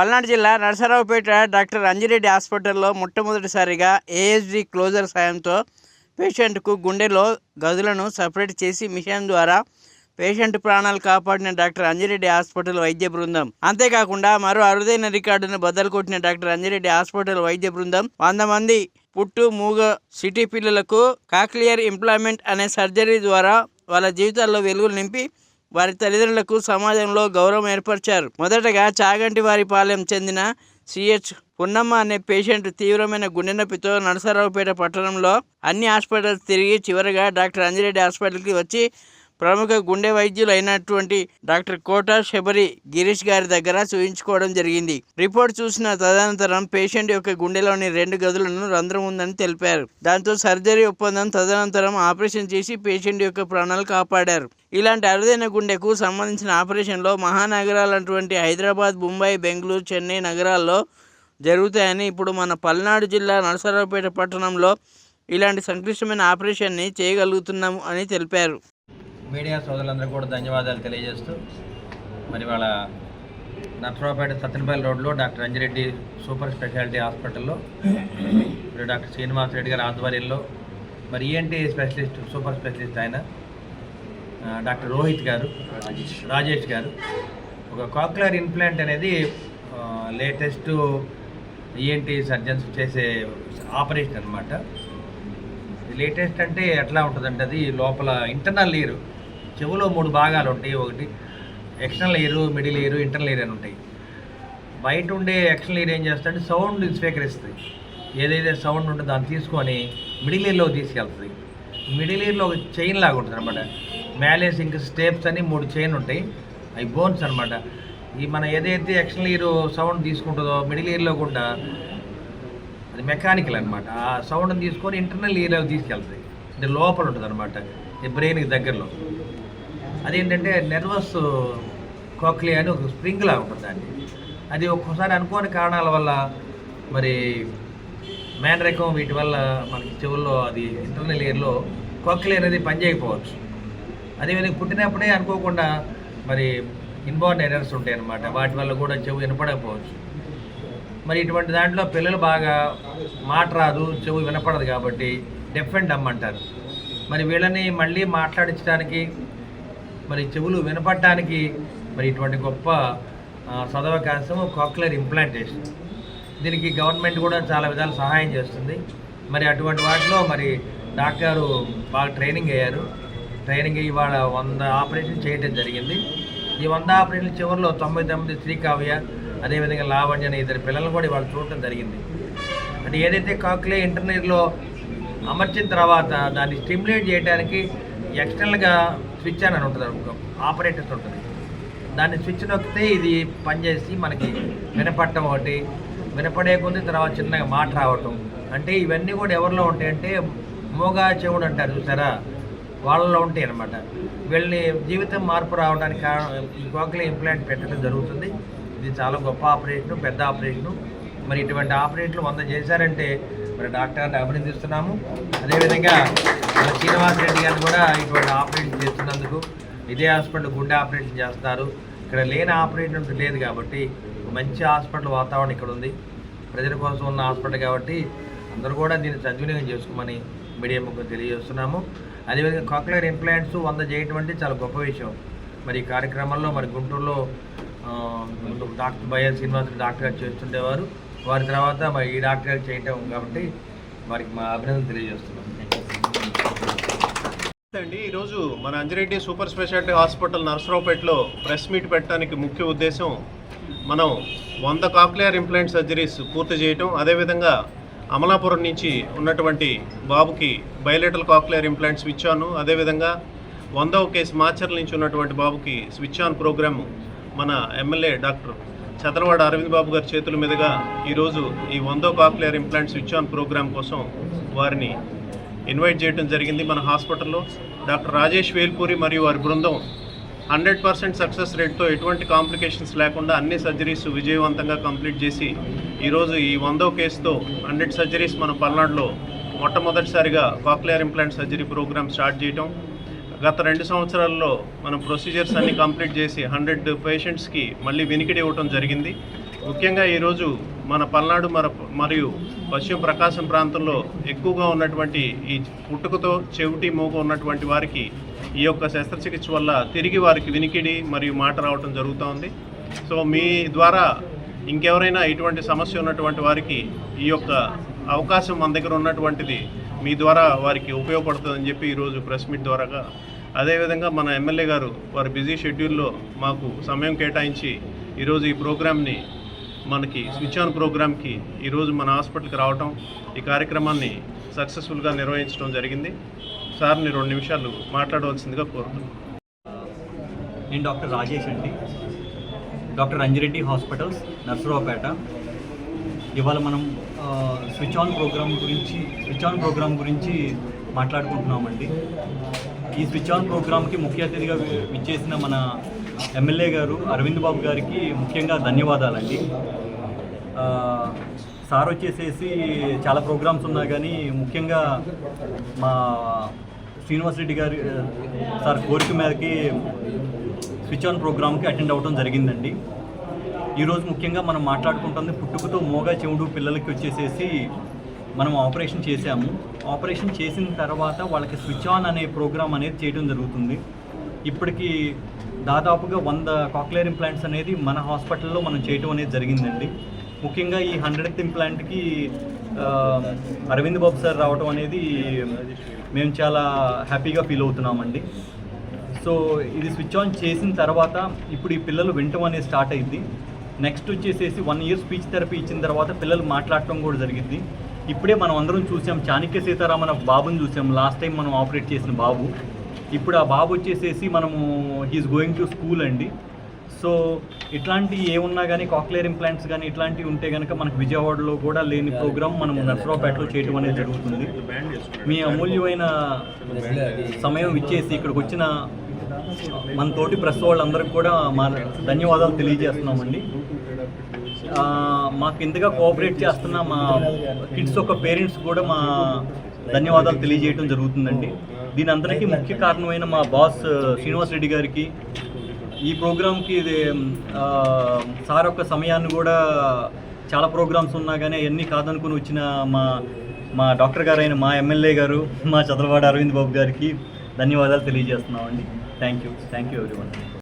పల్నాడు జిల్లా నరసరావుపేట డాక్టర్ అంజిరెడ్డి హాస్పిటల్లో మొట్టమొదటిసారిగా ఏఎస్డి క్లోజర్ సాయంతో పేషెంట్కు గుండెలో గదులను సపరేట్ చేసి మిషన్ ద్వారా పేషెంట్ ప్రాణాలు కాపాడిన డాక్టర్ అంజిరెడ్డి హాస్పిటల్ వైద్య బృందం. అంతేకాకుండా మరో అరుదైన రికార్డును బద్దలు కొట్టిన డాక్టర్ అంజిరెడ్డి హాస్పిటల్ వైద్య బృందం వంద మంది పుట్టు మూగ సిటీ పిల్లలకు కాక్లియర్ ఇంప్లాయ్మెంట్ అనే సర్జరీ ద్వారా వాళ్ళ జీవితాల్లో వెలుగులు నింపి వారి తల్లిదండ్రులకు సమాజంలో గౌరవం ఏర్పరిచారు. మొదటగా చాగంటి వారి పాలెం చెందిన సిహెచ్ పున్నమ్మ అనే పేషెంట్ తీవ్రమైన గుండె నొప్పితో నరసరావుపేట పట్టణంలో అన్ని హాస్పిటల్స్ తిరిగి చివరగా డాక్టర్ అంజిరెడ్డి హాస్పిటల్కి వచ్చి ప్రముఖ గుండె వైద్యులు అయినటువంటి డాక్టర్ కోట శబరి గిరీష్ గారి దగ్గర చూయించుకోవడం జరిగింది. రిపోర్ట్ చూసిన తదనంతరం పేషెంట్ యొక్క గుండెలోని రెండు గదులను రంధ్రం ఉందని తెలిపారు. దాంతో సర్జరీ ఒప్పందం తదనంతరం ఆపరేషన్ చేసి పేషెంట్ యొక్క ప్రాణాలు కాపాడారు. ఇలాంటి అరుదైన గుండెకు సంబంధించిన ఆపరేషన్లో మహానగరాలటువంటి హైదరాబాద్ ముంబై బెంగళూరు చెన్నై నగరాల్లో జరుగుతాయని ఇప్పుడు మన పల్నాడు జిల్లా నరసరావుపేట పట్టణంలో ఇలాంటి సంక్లిష్టమైన ఆపరేషన్ని చేయగలుగుతున్నాము అని తెలిపారు. మీడియా సోదరులందరూ కూడా ధన్యవాదాలు తెలియజేస్తూ మరి వాళ్ళ నట్రాపేట సత్యనపల్లి రోడ్లో డాక్టర్ అంజిరెడ్డి సూపర్ స్పెషాలిటీ హాస్పిటల్లో మరి డాక్టర్ శ్రీనివాస్ రెడ్డి గారి ఆధ్వర్యంలో మరి ఈఎన్టీ స్పెషలిస్ట్ సూపర్ స్పెషలిస్ట్ ఆయన డాక్టర్ రోహిత్ గారు రాజేష్ గారు. ఒక కాక్యులర్ ఇన్ప్లాంట్ అనేది లేటెస్ట్ ఈఎన్టీ సర్జన్స్ చేసే ఆపరేషన్ అనమాట లేటెస్ట్ అంటే ఎట్లా ఉంటుందంటే అది లోపల ఇంటర్నల్ ఇయర్ చెవులో మూడు భాగాలు ఉంటాయి ఒకటి external ear middle ear internal ear అని ఉంటాయి. బయట ఉండే ఎక్స్టర్నల్ ఇయర్ ఏం చేస్తుందంటే సౌండ్ స్వీకరిస్తుంది. ఏదైతే సౌండ్ ఉంటుందో దాన్ని తీసుకొని మిడిల్ ఇయర్లో తీసుకెళ్తుంది. మిడిల్ ఇయర్లో ఒక చైన్ లాగా ఉంటుంది అనమాట మ్యాలేస్ ఇంక స్టేప్స్ అని మూడు చైన్ ఉంటాయి. అవి బోన్స్ అనమాట ఈ మన ఏదైతే ఎక్స్టర్నల్ ఇయర్ సౌండ్ తీసుకుంటుందో మిడిల్ ఇయర్లో కూడా అది మెకానికల్ అనమాట ఆ సౌండ్ని తీసుకొని ఇంటర్నల్ ఇయర్లోకి తీసుకెళ్తాయి ఇది లోపల ఉంటుంది అనమాట ఈ బ్రెయిన్కి దగ్గరలో. అదేంటంటే నెర్వస్ కోక్లియా అని ఒక స్ప్రింగ్ లాగా ఉంటుంది దాన్ని. అది ఒక్కోసారి అనుకోని కారణాల వల్ల మరి మేన్ వీటి వల్ల మనకి చెవుల్లో అది ఇంటర్నల్ ఇయర్లో కోక్లే అనేది పనిచేయకపోవచ్చు. అదేవిధంగా పుట్టినప్పుడే అనుకోకుండా మరి ఇన్బార్న్ ఎర్రర్స్ ఉంటాయి అన్నమాట వాటి వల్ల కూడా చెవు వినపడకపోవచ్చు. మరి ఇటువంటి దాంట్లో పిల్లలు బాగా మాట రాదు చెవు వినపడదు కాబట్టి డెఫ్ అండ్ డమ్ అంటారు. మరి వీళ్ళని మళ్ళీ మాట్లాడించడానికి మరి చెవులు వినపడటానికి మరి ఇటువంటి గొప్ప సదవకాశం కాక్యులర్ ఇంప్లాంటేషన్. దీనికి గవర్నమెంట్ కూడా చాలా విధాలు సహాయం చేస్తుంది. మరి అటువంటి వాటిలో మరి డాక్టర్ బాగా ట్రైనింగ్ అయ్యారు. ట్రైనింగ్ అయ్యి ఇవాళ వంద ఆపరేషన్ చేయటం జరిగింది. ఈ వంద ఆపరేషన్ చివరిలో తొంభై తొమ్మిది శ్రీకావ్య అదేవిధంగా లావణ్య అనే ఇద్దరు పిల్లలు కూడా ఇవాళ చూడటం జరిగింది. అంటే ఏదైతే కాక్లే ఇంటర్నెట్లో అమర్చిన తర్వాత దాన్ని స్టిమ్యులేట్ చేయడానికి ఎక్స్టర్నల్గా స్విచ్ అని ఉంటుంది ఆపరేటర్స్ ఉంటుంది. దాన్ని స్విచ్ నొక్కితే ఇది పనిచేసి మనకి వినపడటం ఒకటి వినపడే కొద్ది తర్వాత చిన్నగా మాట రావటం. అంటే ఇవన్నీ కూడా ఎవరిలో ఉంటాయంటే మోగా చెవుడు అంటారు చూసారా? వాళ్ళలో ఉంటాయి అనమాట వీళ్ళని జీవితం మార్పు రావడానికి కారణం ఈ గోకలే ఇంప్లాంట్ పెట్టడం జరుగుతుంది. ఇది చాలా గొప్ప ఆపరేషను పెద్ద ఆపరేషను మరి ఇటువంటి ఆపరేషన్లు వంద చేశారంటే మరి డాక్టర్ని అభినందిస్తున్నాము. అదేవిధంగా మన శ్రీనివాస్ రెడ్డి గారు కూడా ఇటువంటి ఆపరేషన్ చేస్తున్నందుకు ఇదే హాస్పిటల్ గుండె ఆపరేషన్ చేస్తారు ఇక్కడ లేని ఆపరేషన్ లేదు కాబట్టి మంచి హాస్పిటల్ వాతావరణం ఇక్కడ ఉంది. ప్రజల కోసం ఉన్న హాస్పిటల్ కాబట్టి అందరూ కూడా దీన్ని సద్వినియోగం చేసుకోమని మీడియా ముఖం తెలియజేస్తున్నాము. అదేవిధంగా కాక్యులర్ ఇంప్లాంట్స్ వంద చేయటం అంటే చాలా గొప్ప విషయం. మరి ఈ కార్యక్రమంలో మరి గుంటూరులో డాక్టర్ బయ్య శ్రీనివాస్ డాక్టర్ గారు చేస్తుండేవారు. వారి తర్వాత మరి ఈ డాక్టర్ చేయటం కాబట్టి వారికి మా అభినందన తెలియజేస్తున్నాం. అండి ఈరోజు మన అంజిరెడ్డి సూపర్ స్పెషాలిటీ హాస్పిటల్ నర్సరావుపేటలో ప్రెస్ మీట్ పెట్టడానికి ముఖ్య ఉద్దేశం మనం వంద కాక్లియర్ ఇంప్లాంట్ సర్జరీస్ పూర్తి చేయటం. అదేవిధంగా అమలాపురం నుంచి ఉన్నటువంటి బాబుకి bilateral cochlear implant switch on అదేవిధంగా వందవ కేసు మాచర్ల నుంచి ఉన్నటువంటి బాబుకి స్విచ్ ఆన్ ప్రోగ్రాము మన ఎమ్మెల్యే డాక్టర్ చదరవాడ అరవింద్ బాబు గారి చేతుల మీదుగా ఈరోజు ఈ వందో cochlear implant switch on programme కోసం వారిని ఇన్వైట్ చేయడం జరిగింది. మన హాస్పిటల్లో డాక్టర్ రాజేష్ వేల్పూరి మరియు వారి బృందం హండ్రెడ్ పర్సెంట్ సక్సెస్ రేట్తో ఎటువంటి కాంప్లికేషన్స్ లేకుండా అన్ని సర్జరీస్ విజయవంతంగా కంప్లీట్ చేసి ఈరోజు ఈ వందో కేసుతో హండ్రెడ్ సర్జరీస్ మన పల్నాడులో మొట్టమొదటిసారిగా cochlear implant surgery programme start చేయటం. గత రెండు సంవత్సరాల్లో మనం ప్రొసీజర్స్ అన్ని కంప్లీట్ చేసి హండ్రెడ్ పేషెంట్స్కి మళ్ళీ వినికిడి ఇవ్వటం జరిగింది. ముఖ్యంగా ఈరోజు మన పల్నాడు మర మరియు పశ్చిమ ప్రకాశం ప్రాంతంలో ఎక్కువగా ఉన్నటువంటి ఈ పుట్టుకతో చెవిటి మూగ ఉన్నటువంటి వారికి ఈ యొక్క శస్త్రచికిత్స వల్ల తిరిగి వారికి వినికిడి మరియు మాట రావటం జరుగుతోంది. సో మీ ద్వారా ఇంకెవరైనా ఇటువంటి సమస్య ఉన్నటువంటి వారికి ఈ యొక్క అవకాశం మన దగ్గర ఉన్నటువంటిది మీ ద్వారా వారికి ఉపయోగపడుతుందని చెప్పి ఈరోజు ప్రెస్ మీట్ ద్వారాగా అదేవిధంగా మన ఎమ్మెల్యే గారు వారి బిజీ షెడ్యూల్లో మాకు సమయం కేటాయించి ఈరోజు ఈ ప్రోగ్రామ్ని మనకి స్విచ్ ఆన్ ప్రోగ్రామ్కి ఈరోజు మన హాస్పిటల్కి రావటం ఈ కార్యక్రమాన్ని సక్సెస్ఫుల్గా నిర్వహించడం జరిగింది. సార్ని రెండు నిమిషాలు మాట్లాడవలసిందిగా కోరుతున్నాను నేను డాక్టర్ రాజేష్ అండి. Doctor Anji Reddy hospitals Narasaraopet. ఇవాళ మనం స్విచ్ ఆన్ ప్రోగ్రామ్ గురించి స్విచ్ ఆన్ ప్రోగ్రామ్ గురించి మాట్లాడుకుంటున్నామండి. ఈ స్విచ్ ఆన్ ప్రోగ్రామ్కి ముఖ్య అతిథిగా విచ్చేసిన మన ఎమ్మెల్యే గారు అరవింద్ బాబు గారికి ముఖ్యంగా ధన్యవాదాలండి. సార్ వచ్చేసేసి చాలా ప్రోగ్రామ్స్ ఉన్నా కానీ ముఖ్యంగా మా శ్రీనివాస్ రెడ్డి గారి సార్ కోరిక మేరకి స్విచ్ ఆన్ ప్రోగ్రామ్కి అటెండ్ అవ్వడం జరిగిందండి. ఈరోజు ముఖ్యంగా మనం మాట్లాడుకుంటుంది పుట్టుకతో మోగా చెవుడు పిల్లలకి వచ్చేసేసి మనం ఆపరేషన్ చేశాము. ఆపరేషన్ చేసిన తర్వాత వాళ్ళకి స్విచ్ ఆన్ అనే ప్రోగ్రామ్ అనేది చేయడం జరుగుతుంది. ఇప్పటికీ దాదాపుగా వంద కాక్లేర్ ఇంప్లాంట్స్ అనేది మన హాస్పిటల్లో మనం చేయటం అనేది జరిగిందండి. ముఖ్యంగా ఈ హండ్రెడ్ ఇంప్లాంట్కి అరవింద్ బాబు సార్ రావడం అనేది మేము చాలా హ్యాపీగా ఫీల్ అవుతున్నామండి. సో ఇది స్విచ్ ఆన్ చేసిన తర్వాత ఇప్పుడు ఈ పిల్లలు వినటం అనేది స్టార్ట్ అయింది నెక్స్ట్ వచ్చేసేసి వన్ ఇయర్ స్పీచ్ థెరపీ ఇచ్చిన తర్వాత పిల్లలు మాట్లాడటం కూడా జరిగింది ఇప్పుడే మనం అందరం చూసాం చాణక్య సీతారామన్ బాబుని చూసాం. లాస్ట్ టైం మనం ఆపరేట్ చేసిన బాబు. ఇప్పుడు ఆ బాబు వచ్చేసేసి మనము హీఈస్ గోయింగ్ టు స్కూల్ అండి. సో ఇట్లాంటి ఏమున్నా కానీ కాక్లేర్ ఇంప్లాంట్స్ కానీ ఇట్లాంటివి ఉంటే కనుక మనకు విజయవాడలో కూడా లేని ప్రోగ్రామ్ మనం నర్సరావుపేటలో చేయడం అనేది జరుగుతుంది. మీ అమూల్యమైన సమయం ఇచ్చేసి ఇక్కడికి వచ్చిన మన తోటి ప్రెస్ వాళ్ళందరికీ కూడా మా ధన్యవాదాలు తెలియజేస్తున్నామండి. మాకు ఇంతగా కోఆపరేట్ చేస్తున్న మా కిడ్స్ యొక్క పేరెంట్స్ కూడా మా ధన్యవాదాలు తెలియజేయడం జరుగుతుందండి. దీని అందరికీ ముఖ్య కారణమైన మా బాస్ శ్రీనివాస్ రెడ్డి గారికి ఈ ప్రోగ్రామ్కి ఇది సార్ యొక్క సమయాన్ని కూడా చాలా ప్రోగ్రామ్స్ ఉన్నా కానీ అవన్నీ కాదనుకుని వచ్చిన మా మా డాక్టర్ గారు అయిన మా ఎమ్మెల్యే గారు మా చదలవాడ అరవింద్ బాబు గారికి ధన్యవాదాలు తెలియజేస్తున్నామండి. Thank you thank you everyone